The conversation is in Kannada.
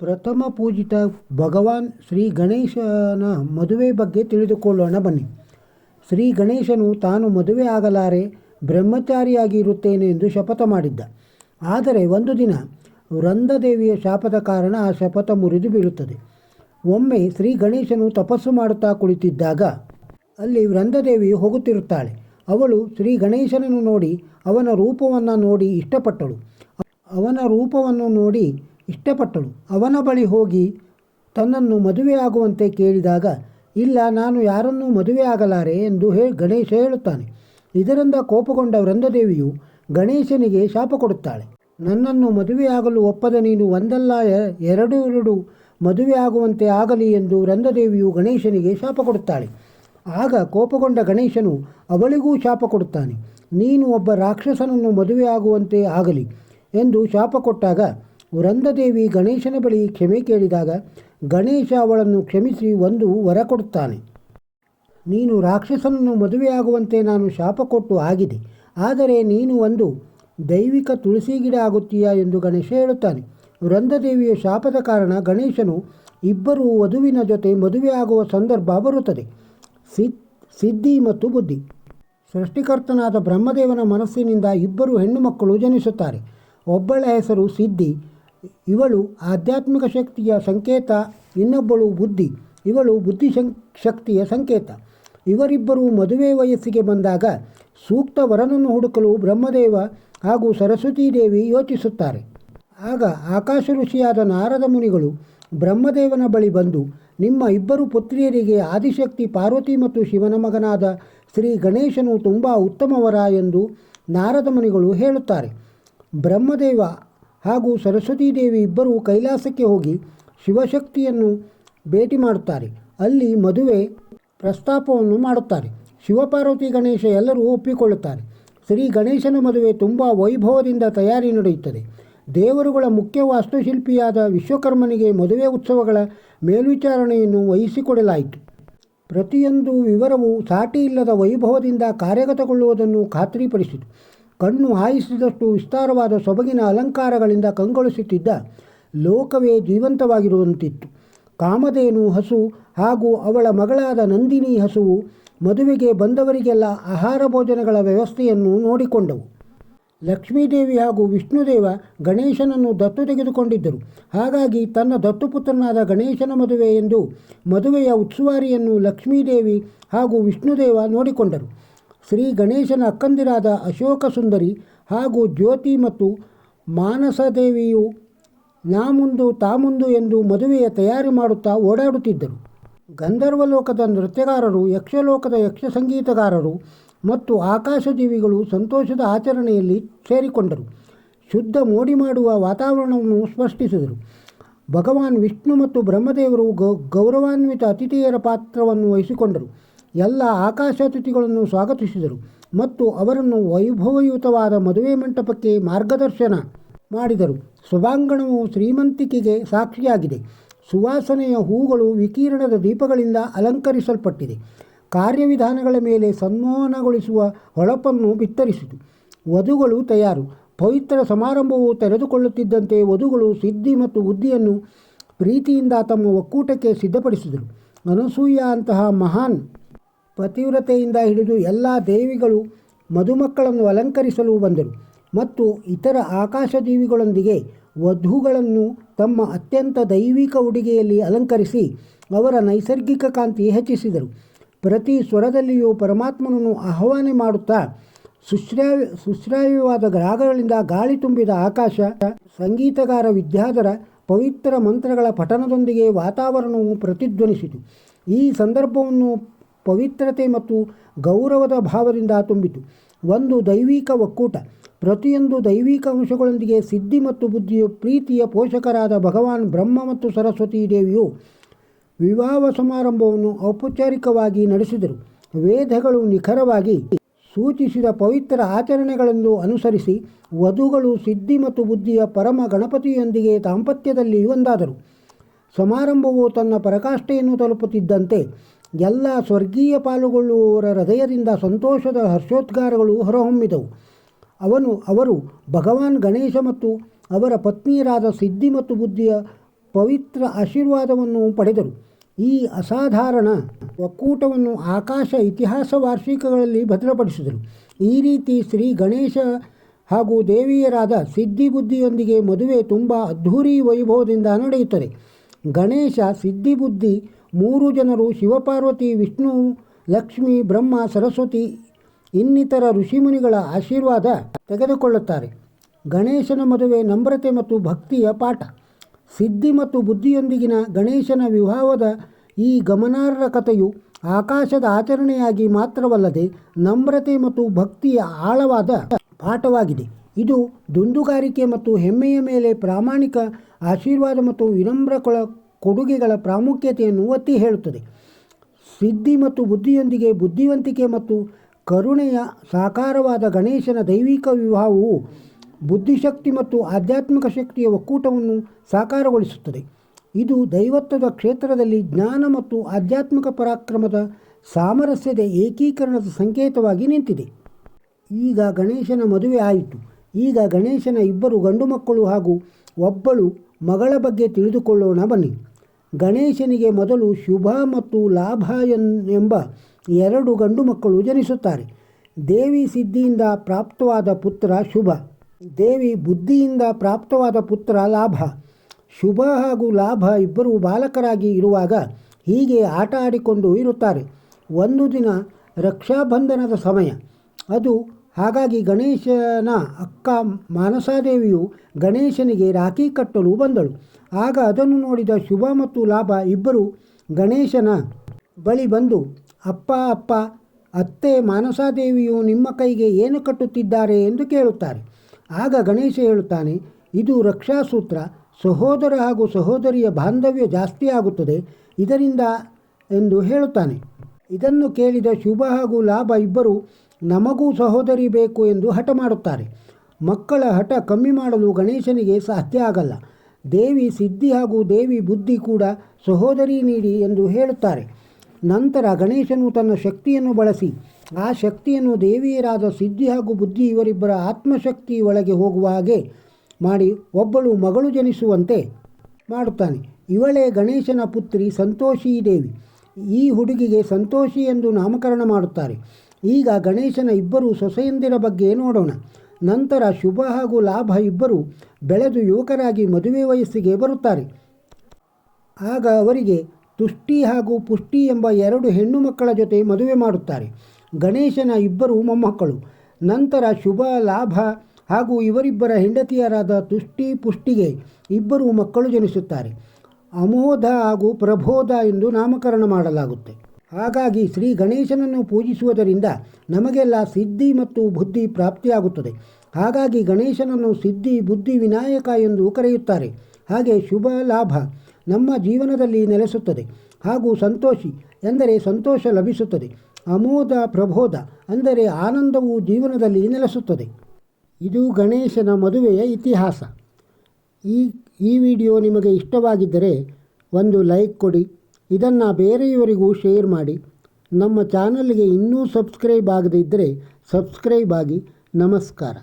ಪ್ರಥಮ ಪೂಜಿತ ಭಗವಾನ್ ಶ್ರೀ ಗಣೇಶನ ಮದುವೆ ಬಗ್ಗೆ ತಿಳಿದುಕೊಳ್ಳೋಣ ಬನ್ನಿ. ಶ್ರೀ ಗಣೇಶನು ತಾನು ಮದುವೆ ಆಗಲಾರೆ ಬ್ರಹ್ಮಚಾರಿಯಾಗಿ ಇರುತ್ತೇನೆ ಎಂದು ಶಪಥ ಮಾಡಿದ್ದ. ಆದರೆ ಒಂದು ದಿನ ವೃಂದದೇವಿಯ ಶಾಪದ ಕಾರಣ ಆ ಶಪಥ ಮುರಿದು ಬೀಳುತ್ತದೆ. ಒಮ್ಮೆ ಶ್ರೀ ಗಣೇಶನು ತಪಸ್ಸು ಮಾಡುತ್ತಾ ಕುಳಿತಿದ್ದಾಗ ಅಲ್ಲಿ ವೃಂದದೇವಿ ಹೋಗುತ್ತಿರುತ್ತಾಳೆ. ಅವಳು ಶ್ರೀ ಗಣೇಶನನ್ನು ನೋಡಿ ಅವನ ರೂಪವನ್ನು ನೋಡಿ ಇಷ್ಟಪಟ್ಟಳು. ಅವನ ರೂಪವನ್ನು ನೋಡಿ ಇಷ್ಟಪಟ್ಟಳು. ಅವನ ಬಳಿ ಹೋಗಿ ತನ್ನನ್ನು ಮದುವೆಯಾಗುವಂತೆ ಕೇಳಿದಾಗ, ಇಲ್ಲ, ನಾನು ಯಾರನ್ನೂ ಮದುವೆಯಾಗಲಾರೆ ಎಂದು ಹೇ, ಗಣೇಶ ಹೇಳುತ್ತಾನೆ. ಇದರಿಂದ ಕೋಪಗೊಂಡ ವೃಂದದೇವಿಯು ಗಣೇಶನಿಗೆ ಶಾಪ ಕೊಡುತ್ತಾಳೆ. ನನ್ನನ್ನು ಮದುವೆಯಾಗಲು ಒಪ್ಪದ ನೀನು ಒಂದಲ್ಲ ಎರಡು ಎರಡು ಮದುವೆಯಾಗುವಂತೆ ಆಗಲಿ ಎಂದು ವೃಂದದೇವಿಯು ಗಣೇಶನಿಗೆ ಶಾಪ ಕೊಡುತ್ತಾಳೆ. ಆಗ ಕೋಪಗೊಂಡ ಗಣೇಶನು ಅವಳಿಗೂ ಶಾಪ ಕೊಡುತ್ತಾನೆ. ನೀನು ಒಬ್ಬ ರಾಕ್ಷಸನನ್ನು ಮದುವೆಯಾಗುವಂತೆ ಆಗಲಿ ಎಂದು ಶಾಪ ಕೊಟ್ಟಾಗ ವೃಂದದೇವಿ ಗಣೇಶನ ಬಳಿ ಕ್ಷಮೆ ಕೇಳಿದಾಗ ಗಣೇಶ ಅವಳನ್ನು ಕ್ಷಮಿಸಿ ಒಂದು ವರ ಕೊಡುತ್ತಾನೆ. ನೀನು ರಾಕ್ಷಸನನ್ನು ಮದುವೆಯಾಗುವಂತೆ ನಾನು ಶಾಪ ಕೊಟ್ಟು ಆಗಿದೆ. ಆದರೆ ನೀನು ಒಂದು ದೈವಿಕ ತುಳಸಿ ಗಿಡ ಆಗುತ್ತೀಯಾ ಎಂದು ಗಣೇಶ ಹೇಳುತ್ತಾನೆ. ವೃಂದದೇವಿಯ ಶಾಪದ ಕಾರಣ ಗಣೇಶನು ಇಬ್ಬರು ವಧುವಿನ ಜೊತೆ ಮದುವೆಯಾಗುವ ಸಂದರ್ಭ ಬರುತ್ತದೆ. ಸಿದ್, ಸಿದ್ಧಿ ಮತ್ತು ಬುದ್ಧಿ. ಸೃಷ್ಟಿಕರ್ತನಾದ ಬ್ರಹ್ಮದೇವನ ಮನಸ್ಸಿನಿಂದ ಇಬ್ಬರು ಹೆಣ್ಣು ಮಕ್ಕಳು ಜನಿಸುತ್ತಾರೆ. ಒಬ್ಬಳ ಹೆಸರು ಸಿದ್ಧಿ ಇವಳು ಆಧ್ಯಾತ್ಮಿಕ ಶಕ್ತಿಯ ಸಂಕೇತ, ಇನ್ನೊಬ್ಬಳು ಬುದ್ಧಿ. ಇವಳು ಬುದ್ಧಿ ಶಕ್ತಿಯ ಸಂಕೇತ. ಇವರಿಬ್ಬರು ಮದುವೆ ವಯಸ್ಸಿಗೆ ಬಂದಾಗ ಸೂಕ್ತ ವರನನ್ನು ಹುಡುಕಲು ಬ್ರಹ್ಮದೇವ ಹಾಗೂ ಸರಸ್ವತೀ ದೇವಿ ಯೋಚಿಸುತ್ತಾರೆ. ಆಗ ಆಕಾಶ ಋಷಿಯಾದ ನಾರದ ಮುನಿಗಳು ಬ್ರಹ್ಮದೇವನ ಬಳಿ ಬಂದು, ನಿಮ್ಮ ಇಬ್ಬರು ಪುತ್ರಿಯರಿಗೆ ಆದಿಶಕ್ತಿ ಪಾರ್ವತಿ ಮತ್ತು ಶಿವನ ಮಗನಾದ ಶ್ರೀ ಗಣೇಶನು ತುಂಬ ಉತ್ತಮವರ ಎಂದು ನಾರದ ಮುನಿಗಳು ಹೇಳುತ್ತಾರೆ. ಬ್ರಹ್ಮದೇವ ಹಾಗೂ ಸರಸ್ವತೀ ದೇವಿ ಇಬ್ಬರೂ ಕೈಲಾಸಕ್ಕೆ ಹೋಗಿ ಶಿವಶಕ್ತಿಯನ್ನು ಭೇಟಿ ಮಾಡುತ್ತಾರೆ. ಅಲ್ಲಿ ಮದುವೆ ಪ್ರಸ್ತಾಪವನ್ನು ಮಾಡುತ್ತಾರೆ. ಶಿವಪಾರ್ವತಿ ಗಣೇಶ ಎಲ್ಲರೂ ಒಪ್ಪಿಕೊಳ್ಳುತ್ತಾರೆ. ಶ್ರೀ ಗಣೇಶನ ಮದುವೆ ತುಂಬ ವೈಭವದಿಂದ ತಯಾರಿ ನಡೆಯುತ್ತದೆ. ದೇವರುಗಳ ಮುಖ್ಯ ವಾಸ್ತುಶಿಲ್ಪಿಯಾದ ವಿಶ್ವಕರ್ಮನಿಗೆ ಮದುವೆ ಉತ್ಸವಗಳ ಮೇಲ್ವಿಚಾರಣೆಯನ್ನು ವಹಿಸಿಕೊಡಲಾಯಿತು. ಪ್ರತಿಯೊಂದು ವಿವರವು ಸಾಟಿ ಇಲ್ಲದ ವೈಭವದಿಂದ ಕಾರ್ಯಗತಗೊಳ್ಳುವುದನ್ನು ಖಾತ್ರಿಪಡಿಸಿತು. ಕಣ್ಣು ಹಾಯಿಸಿದಷ್ಟು ವಿಸ್ತಾರವಾದ ಸೊಬಗಿನ ಅಲಂಕಾರಗಳಿಂದ ಕಂಗೊಳಿಸುತ್ತಿದ್ದ ಲೋಕವೇ ಜೀವಂತವಾಗಿರುವಂತಿತ್ತು. ಕಾಮಧೇನು ಹಸು ಹಾಗೂ ಅವಳ ಮಗಳಾದ ನಂದಿನಿ ಹಸುವು ಮದುವೆಗೆ ಬಂದವರಿಗೆಲ್ಲ ಆಹಾರ ಭೋಜನಗಳ ವ್ಯವಸ್ಥೆಯನ್ನು ನೋಡಿಕೊಂಡವು. ಲಕ್ಷ್ಮೀದೇವಿ ಹಾಗೂ ವಿಷ್ಣುದೇವ ಗಣೇಶನನ್ನು ದತ್ತು ತೆಗೆದುಕೊಂಡಿದ್ದರು. ಹಾಗಾಗಿ ತನ್ನ ದತ್ತುಪುತ್ರನಾದ ಗಣೇಶನ ಮದುವೆ ಎಂದು ಮದುವೆಯ ಉತ್ಸುವಾರಿಯನ್ನು ಲಕ್ಷ್ಮೀದೇವಿ ಹಾಗೂ ವಿಷ್ಣುದೇವ ನೋಡಿಕೊಂಡರು. ಶ್ರೀ ಗಣೇಶನ ಅಕ್ಕಂದಿರಾದ ಅಶೋಕ ಸುಂದರಿ ಹಾಗೂ ಜ್ಯೋತಿ ಮತ್ತು ಮಾನಸದೇವಿಯು ನಾ ಮುಂದು ತಾ ಮುಂದು ಎಂದು ಮದುವೆಯ ತಯಾರಿ ಮಾಡುತ್ತಾ ಓಡಾಡುತ್ತಿದ್ದರು. ಗಂಧರ್ವಲೋಕದ ನೃತ್ಯಗಾರರು, ಯಕ್ಷಲೋಕದ ಯಕ್ಷ ಸಂಗೀತಗಾರರು ಮತ್ತು ಆಕಾಶಜೀವಿಗಳು ಸಂತೋಷದ ಆಚರಣೆಯಲ್ಲಿ ಸೇರಿಕೊಂಡರು. ಶುದ್ಧ ಮೋಡಿ ಮಾಡುವ ವಾತಾವರಣವನ್ನು ಸ್ಪಷ್ಟಿಸಿದರು. ಭಗವಾನ್ ವಿಷ್ಣು ಮತ್ತು ಬ್ರಹ್ಮದೇವರು ಗೌರವಾನ್ವಿತ ಅತಿಥಿಯರ ಪಾತ್ರವನ್ನು ವಹಿಸಿಕೊಂಡರು. ಎಲ್ಲ ಆಕಾಶ ಅತಿಥಿಗಳನ್ನು ಸ್ವಾಗತಿಸಿದರು ಮತ್ತು ಅವರನ್ನು ವೈಭವಯುತವಾದ ಮದುವೆ ಮಂಟಪಕ್ಕೆ ಮಾರ್ಗದರ್ಶನ ಮಾಡಿದರು. ಸಭಾಂಗಣವು ಶ್ರೀಮಂತಿಕೆಗೆ ಸಾಕ್ಷಿಯಾಗಿದೆ. ಸುವಾಸನೆಯ ಹೂಗಳು ವಿಕಿರಣದ ದೀಪಗಳಿಂದ ಅಲಂಕರಿಸಲ್ಪಟ್ಟಿದೆ. ಕಾರ್ಯವಿಧಾನಗಳ ಮೇಲೆ ಸನ್ಮೋಹನಗೊಳಿಸುವ ಹೊಳಪನ್ನು ಬಿತ್ತರಿಸಿತು. ವಧುಗಳು ತಯಾರು. ಪವಿತ್ರ ಸಮಾರಂಭವು ತೆರೆದುಕೊಳ್ಳುತ್ತಿದ್ದಂತೆ ವಧುಗಳು ಸಿದ್ಧಿ ಮತ್ತು ಬುದ್ಧಿಯನ್ನು ಪ್ರೀತಿಯಿಂದ ತಮ್ಮ ಒಕ್ಕೂಟಕ್ಕೆ ಸಿದ್ಧಪಡಿಸಿದರು. ಅನಸೂಯ ಅಂತಹ ಮಹಾನ್ ಪತಿವ್ರತೆಯಿಂದ ಹಿಡಿದು ಎಲ್ಲ ದೇವಿಗಳು ಮಧುಮಕ್ಕಳನ್ನು ಅಲಂಕರಿಸಲು ಬಂದರು ಮತ್ತು ಇತರ ಆಕಾಶದೀವಿಗಳೊಂದಿಗೆ ವಧುಗಳನ್ನು ತಮ್ಮ ಅತ್ಯಂತ ದೈವಿಕ ಉಡುಗೆಯಲ್ಲಿ ಅಲಂಕರಿಸಿ ಅವರ ನೈಸರ್ಗಿಕ ಕಾಂತಿ ಹೆಚ್ಚಿಸಿದರು. ಪ್ರತಿ ಸ್ವರದಲ್ಲಿಯೂ ಪರಮಾತ್ಮನನ್ನು ಆಹ್ವಾನ ಮಾಡುತ್ತಾ ಸುಶ್ರಾವ್ಯ, ಸುಶ್ರಾವ್ಯವಾದ ರಾಗಗಳಿಂದ ಗಾಳಿ ತುಂಬಿದ ಆಕಾಶ, ಸಂಗೀತಗಾರ ವಿದ್ಯಾಧರ ಪವಿತ್ರ ಮಂತ್ರಗಳ ಪಠನದೊಂದಿಗೆ ವಾತಾವರಣವು ಪ್ರತಿಧ್ವನಿಸಿತು. ಈ ಸಂದರ್ಭವನ್ನು ಪವಿತ್ರತೆ ಮತ್ತು ಗೌರವದ ಭಾವದಿಂದ ತುಂಬಿತು. ಒಂದು ದೈವಿಕ ಒಕ್ಕೂಟ, ಪ್ರತಿಯೊಂದು ದೈವಿಕ ಅಂಶಗಳೊಂದಿಗೆ ಸಿದ್ಧಿ ಮತ್ತು ಬುದ್ಧಿಯು ಪ್ರೀತಿಯ ಪೋಷಕರಾದ ಭಗವಾನ್ ಬ್ರಹ್ಮ ಮತ್ತು ಸರಸ್ವತಿ ದೇವಿಯು ವಿವಾಹ ಸಮಾರಂಭವನ್ನು ಔಪಚಾರಿಕವಾಗಿ ನಡೆಸಿದರು. ವೇದಗಳು ನಿಖರವಾಗಿ ಸೂಚಿಸಿದ ಪವಿತ್ರ ಆಚರಣೆಗಳನ್ನು ಅನುಸರಿಸಿ ವಧುಗಳು ಸಿದ್ಧಿ ಮತ್ತು ಬುದ್ಧಿಯ ಪರಮ ಗಣಪತಿಯೊಂದಿಗೆ ದಾಂಪತ್ಯದಲ್ಲಿ ಒಂದಾದರು. ಸಮಾರಂಭವು ತನ್ನ ಪರಕಾಷ್ಠೆಯನ್ನು ತಲುಪುತ್ತಿದ್ದಂತೆ ಎಲ್ಲ ಸ್ವರ್ಗೀಯ ಪಾಲುಗೊಳ್ಳುವವರ ಹೃದಯದಿಂದ ಸಂತೋಷದ ಹರ್ಷೋದ್ಗಾರಗಳು ಹೊರಹೊಮ್ಮಿದವು. ಅವನು, ಅವರು ಭಗವಾನ್ ಗಣೇಶ ಮತ್ತು ಅವರ ಪತ್ನಿಯರಾದ ಸಿದ್ಧಿ ಮತ್ತು ಬುದ್ಧಿಯ ಪವಿತ್ರ ಆಶೀರ್ವಾದವನ್ನು ಪಡೆದರು. ಈ ಅಸಾಧಾರಣ ಒಕ್ಕೂಟವನ್ನು ಆಕಾಶ ಇತಿಹಾಸ ವಾರ್ಷಿಕಗಳಲ್ಲಿ ಭದ್ರಪಡಿಸಿದರು. ಈ ರೀತಿ ಶ್ರೀ ಗಣೇಶ ಹಾಗೂ ದೇವಿಯರಾದ ಸಿದ್ಧಿ ಬುದ್ಧಿಯೊಂದಿಗೆ ಮದುವೆ ತುಂಬ ಅದ್ಧೂರಿ ವೈಭವದಿಂದ ನಡೆಯುತ್ತದೆ. ಗಣೇಶ ಸಿದ್ಧಿ ಬುದ್ಧಿ ಮೂರು ಜನರು ಶಿವಪಾರ್ವತಿ, ವಿಷ್ಣು, ಲಕ್ಷ್ಮಿ, ಬ್ರಹ್ಮ, ಸರಸ್ವತಿ, ಇನ್ನಿತರ ಋಷಿಮುನಿಗಳ ಆಶೀರ್ವಾದ ತೆಗೆದುಕೊಳ್ಳುತ್ತಾರೆ. ಗಣೇಶನ ಮದುವೆ ನಮ್ರತೆ ಮತ್ತು ಭಕ್ತಿಯ ಪಾಠ. ಸಿದ್ಧಿ ಮತ್ತು ಬುದ್ಧಿಯೊಂದಿಗಿನ ಗಣೇಶನ ವಿವಾಹದ ಈ ಗಮನಾರ್ಹ ಕಥೆಯು ಆಕಾಶದ ಆಚರಣೆಯಾಗಿ ಮಾತ್ರವಲ್ಲದೆ ನಮ್ರತೆ ಮತ್ತು ಭಕ್ತಿಯ ಆಳವಾದ ಪಾಠವಾಗಿದೆ. ಇದು ದುಂದುಗಾರಿಕೆ ಮತ್ತು ಹೆಮ್ಮೆಯ ಮೇಲೆ ಪ್ರಾಮಾಣಿಕ ಆಶೀರ್ವಾದ ಮತ್ತು ವಿನಮ್ರ ಕೊಳ ಕೊಡುಗೆಗಳ ಪ್ರಾಮುಖ್ಯತೆಯನ್ನು ಒತ್ತಿ ಹೇಳುತ್ತದೆ. ಸಿದ್ಧಿ ಮತ್ತು ಬುದ್ಧಿಯೊಂದಿಗೆ ಬುದ್ಧಿವಂತಿಕೆ ಮತ್ತು ಕರುಣೆಯ ಸಾಕಾರವಾದ ಗಣೇಶನ ದೈವಿಕ ವಿವಾಹವು ಬುದ್ಧಿಶಕ್ತಿ ಮತ್ತು ಆಧ್ಯಾತ್ಮಿಕ ಶಕ್ತಿಯ ಒಕ್ಕೂಟವನ್ನು ಸಾಕಾರಗೊಳಿಸುತ್ತದೆ. ಇದು ದೈವತ್ವದ ಕ್ಷೇತ್ರದಲ್ಲಿ ಜ್ಞಾನ ಮತ್ತು ಆಧ್ಯಾತ್ಮಿಕ ಪರಾಕ್ರಮದ ಸಾಮರಸ್ಯದ ಏಕೀಕರಣದ ಸಂಕೇತವಾಗಿ ನಿಂತಿದೆ. ಈಗ ಗಣೇಶನ ಮದುವೆ ಆಯಿತು. ಈಗ ಗಣೇಶನ ಇಬ್ಬರು ಗಂಡು ಮಕ್ಕಳು ಹಾಗೂ ಒಬ್ಬಳು ಮಗಳ ಬಗ್ಗೆ ತಿಳಿದುಕೊಳ್ಳೋಣ ಬನ್ನಿ. ಗಣೇಶನಿಗೆ ಮೊದಲು ಶುಭ ಮತ್ತು ಲಾಭ ಎಂಬ ಎರಡು ಗಂಡು ಮಕ್ಕಳು ಜನಿಸುತ್ತಾರೆ. ದೇವಿ ಸಿದ್ಧಿಯಿಂದ ಪ್ರಾಪ್ತವಾದ ಪುತ್ರ ಶುಭ. ದೇವಿ ಬುದ್ಧಿಯಿಂದ ಪ್ರಾಪ್ತವಾದ ಪುತ್ರ ಲಾಭ. ಶುಭ ಹಾಗೂ ಲಾಭ ಇಬ್ಬರು ಬಾಲಕರಾಗಿ ಇರುವಾಗ ಹೀಗೆ ಆಟ ಆಡಿಕೊಂಡು ಇರುತ್ತಾರೆ. ಒಂದು ದಿನ ರಕ್ಷಾಬಂಧನದ ಸಮಯ. ಅದು ಹಾಗಾಗಿ ಗಣೇಶನ ಅಕ್ಕ ಮಾನಸಾದೇವಿಯು ಗಣೇಶನಿಗೆ ರಾಖಿ ಕಟ್ಟಲು ಬಂದಳು. ಆಗ ಅದನ್ನು ನೋಡಿದ ಶುಭ ಮತ್ತು ಲಾಭ ಇಬ್ಬರು ಗಣೇಶನ ಬಳಿ ಬಂದು, ಅಪ್ಪ ಅಪ್ಪ, ಅತ್ತೆ ಮಾನಸಾದೇವಿಯು ನಿಮ್ಮ ಕೈಗೆ ಏನು ಕಟ್ಟುತ್ತಿದ್ದಾರೆ ಎಂದು ಕೇಳುತ್ತಾರೆ. ಆಗ ಗಣೇಶ ಹೇಳುತ್ತಾನೆ, ಇದು ರಕ್ಷಾಸೂತ್ರ. ಸಹೋದರ ಹಾಗೂ ಸಹೋದರಿಯ ಬಾಂಧವ್ಯ ಜಾಸ್ತಿ ಆಗುತ್ತದೆ ಇದರಿಂದ ಎಂದು ಹೇಳುತ್ತಾನೆ. ಇದನ್ನು ಕೇಳಿದ ಶುಭ ಹಾಗೂ ಲಾಭ ಇಬ್ಬರು ನಮಗೂ ಸಹೋದರಿ ಬೇಕು ಎಂದು ಹಠ ಮಾಡುತ್ತಾರೆ. ಮಕ್ಕಳ ಹಠ ಕಮ್ಮಿ ಮಾಡಲು ಗಣೇಶನಿಗೆ ಸಾಧ್ಯ ಆಗಲ್ಲ. ದೇವಿ ಸಿದ್ಧಿ ಹಾಗೂ ದೇವಿ ಬುದ್ಧಿ ಕೂಡ ಸಹೋದರಿ ನೀಡಿ ಎಂದು ಹೇಳುತ್ತಾರೆ. ನಂತರ ಗಣೇಶನು ತನ್ನ ಶಕ್ತಿಯನ್ನು ಬಳಸಿ, ಆ ಶಕ್ತಿಯನ್ನು ದೇವಿಯರಾದ ಸಿದ್ಧಿ ಹಾಗೂ ಬುದ್ಧಿ ಇವರಿಬ್ಬರ ಆತ್ಮಶಕ್ತಿ ಒಳಗೆ ಹೋಗುವ ಹಾಗೆ ಮಾಡಿ ಒಬ್ಬಳು ಮಗಳು ಜನಿಸುವಂತೆ ಮಾಡುತ್ತಾನೆ. ಇವಳೇ ಗಣೇಶನ ಪುತ್ರಿ ಸಂತೋಷಿ ದೇವಿ. ಈ ಹುಡುಗಿಗೆ ಸಂತೋಷಿ ಎಂದು ನಾಮಕರಣ ಮಾಡುತ್ತಾರೆ. ಈಗ ಗಣೇಶನ ಇಬ್ಬರು ಸೊಸೆಯಂದಿರ ಬಗ್ಗೆ ನೋಡೋಣ. ನಂತರ ಶುಭ ಹಾಗೂ ಲಾಭ ಇಬ್ಬರು ಬೆಳೆದು ಯುವಕರಾಗಿ ಮದುವೆ ವಯಸ್ಸಿಗೆ ಬರುತ್ತಾರೆ. ಆಗ ಅವರಿಗೆ ತುಷ್ಟಿ ಹಾಗೂ ಪುಷ್ಟಿ ಎಂಬ ಎರಡು ಹೆಣ್ಣು ಮಕ್ಕಳ ಜೊತೆ ಮದುವೆ ಮಾಡುತ್ತಾರೆ. ಗಣೇಶನ ಇಬ್ಬರು ಮೊಮ್ಮಕ್ಕಳು. ನಂತರ ಶುಭ, ಲಾಭ ಹಾಗೂ ಇವರಿಬ್ಬರ ಹೆಂಡತಿಯರಾದ ತುಷ್ಟಿ, ಪುಷ್ಟಿಗೆ ಇಬ್ಬರು ಮಕ್ಕಳು ಜನಿಸುತ್ತಾರೆ. ಅಮೋಧ ಹಾಗೂ ಪ್ರಬೋಧ ಎಂದು ನಾಮಕರಣ ಮಾಡಲಾಗುತ್ತೆ. ಹಾಗಾಗಿ ಶ್ರೀ ಗಣೇಶನನ್ನು ಪೂಜಿಸುವುದರಿಂದ ನಮಗೆಲ್ಲ ಸಿದ್ಧಿ ಮತ್ತು ಬುದ್ಧಿ ಪ್ರಾಪ್ತಿಯಾಗುತ್ತದೆ. ಹಾಗಾಗಿ ಗಣೇಶನನ್ನು ಸಿದ್ಧಿ, ಬುದ್ಧಿ ವಿನಾಯಕ ಎಂದು ಕರೆಯುತ್ತಾರೆ. ಹಾಗೆ ಶುಭ, ಲಾಭ ನಮ್ಮ ಜೀವನದಲ್ಲಿ ನೆಲೆಸುತ್ತದೆ. ಹಾಗೂ ಸಂತೋಷಿ ಎಂದರೆ ಸಂತೋಷ ಲಭಿಸುತ್ತದೆ. ಅಮೋದ ಪ್ರಬೋಧ ಅಂದರೆ ಆನಂದವು ಜೀವನದಲ್ಲಿ ನೆಲೆಸುತ್ತದೆ. ಇದು ಗಣೇಶನ ಮದುವೆಯ ಇತಿಹಾಸ. ಈ ಈ ವಿಡಿಯೋ ನಿಮಗೆ ಇಷ್ಟವಾಗಿದ್ದರೆ ಒಂದು ಲೈಕ್ ಕೊಡಿ. ಇದನ್ನು ಬೇರೆಯವರಿಗೂ ಶೇರ್ ಮಾಡಿ. ನಮ್ಮ ಚಾನಲ್ಗೆ ಇನ್ನೂ ಸಬ್ಸ್ಕ್ರೈಬ್ ಆಗದೇ ಇದ್ದರೆ ಸಬ್ಸ್ಕ್ರೈಬ್ ಆಗಿ. ನಮಸ್ಕಾರ.